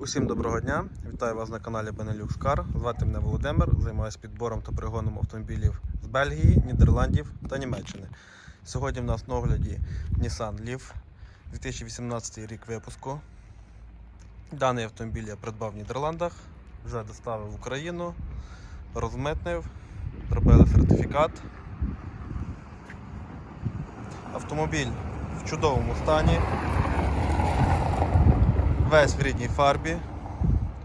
Усім доброго дня! Вітаю вас на каналі Benelux Car. Звати мене Володимир. Займаюся підбором та пригоном автомобілів з Бельгії, Нідерландів та Німеччини. Сьогодні в нас на огляді Nissan Leaf 2018 рік випуску. Даний автомобіль я придбав в Нідерландах, вже доставив в Україну, розмитнив, зробили сертифікат. Автомобіль в чудовому стані. Весь в рідній фарбі.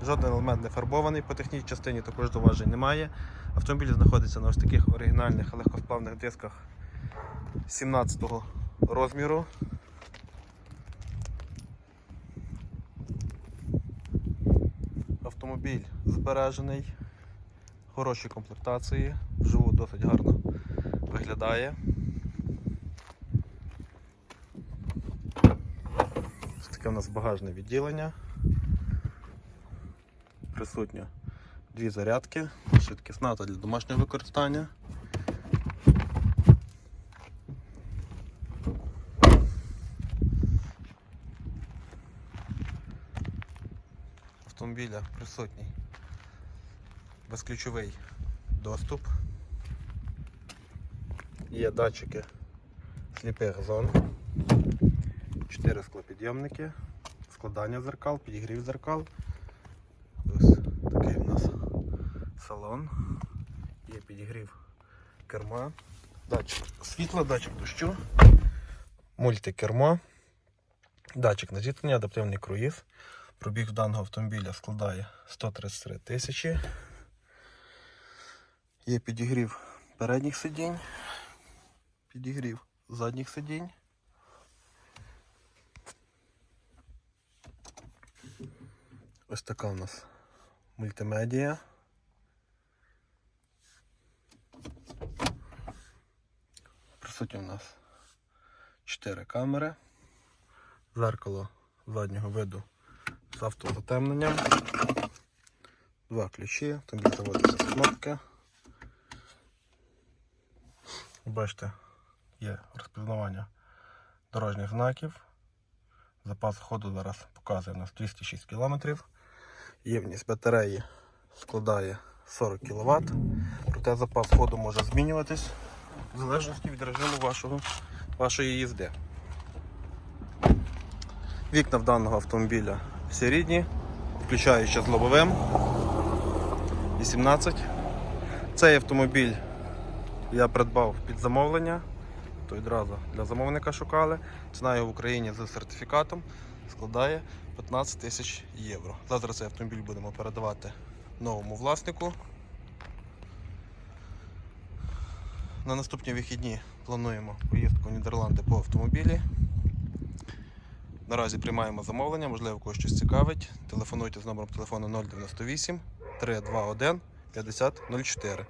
Жоден елемент не фарбований, по технічній частині також зауважень немає. Автомобіль знаходиться на ось таких оригінальних легкосплавних дисках 17 го розміру. Автомобіль збережений, хороші комплектації, вживу досить гарно виглядає. Ось таке у нас багажне відділення. Присутньо дві зарядки, швидкісна та для домашнього використання. Автомобіля присутній безключовий доступ. Є датчики сліпих зон. 4 склопідйомники, складання зеркал, підігрів зеркал. Ось такий у нас салон. Є підігрів керма, датчик світла, датчик дощу, мультикермо, датчик на зіткнення, адаптивний круїз. Пробіг даного автомобіля складає 133 тисячі. Є підігрів передніх сидінь, підігрів задніх сидінь. Ось така у нас мультимедія. Присутні у нас 4 камери, зеркало заднього виду з автозатемненням, два ключі, автомобіль заводиться з кнопки. Бачите, є розпізнавання дорожніх знаків. Запас ходу зараз показує у нас 206 км. Ємність батареї складає 40 кВт. Проте запас ходу може змінюватись в залежності від режиму вашого, вашої їзди. Вікна в даного автомобіля всі рідні, включаючи з лобовим 18. Цей автомобіль я придбав під замовлення то відразу для замовника шукали. Ціна його в Україні з сертифікатом складає 15 тисяч євро. Завтра цей автомобіль будемо передавати новому власнику. На наступні вихідні плануємо поїздку в Нідерланди по автомобілі. Наразі приймаємо замовлення, можливо, когось щось цікавить. Телефонуйте з номером телефону 098 321 5004.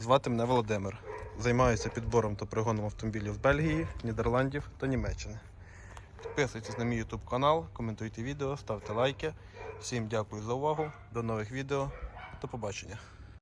Звати мене Володимир. Займаюся підбором та пригоном автомобілів з Бельгії, Нідерландів та Німеччини. Підписуйтесь на мій YouTube канал, коментуйте відео, ставте лайки. Всім дякую за увагу. До нових відео. До побачення.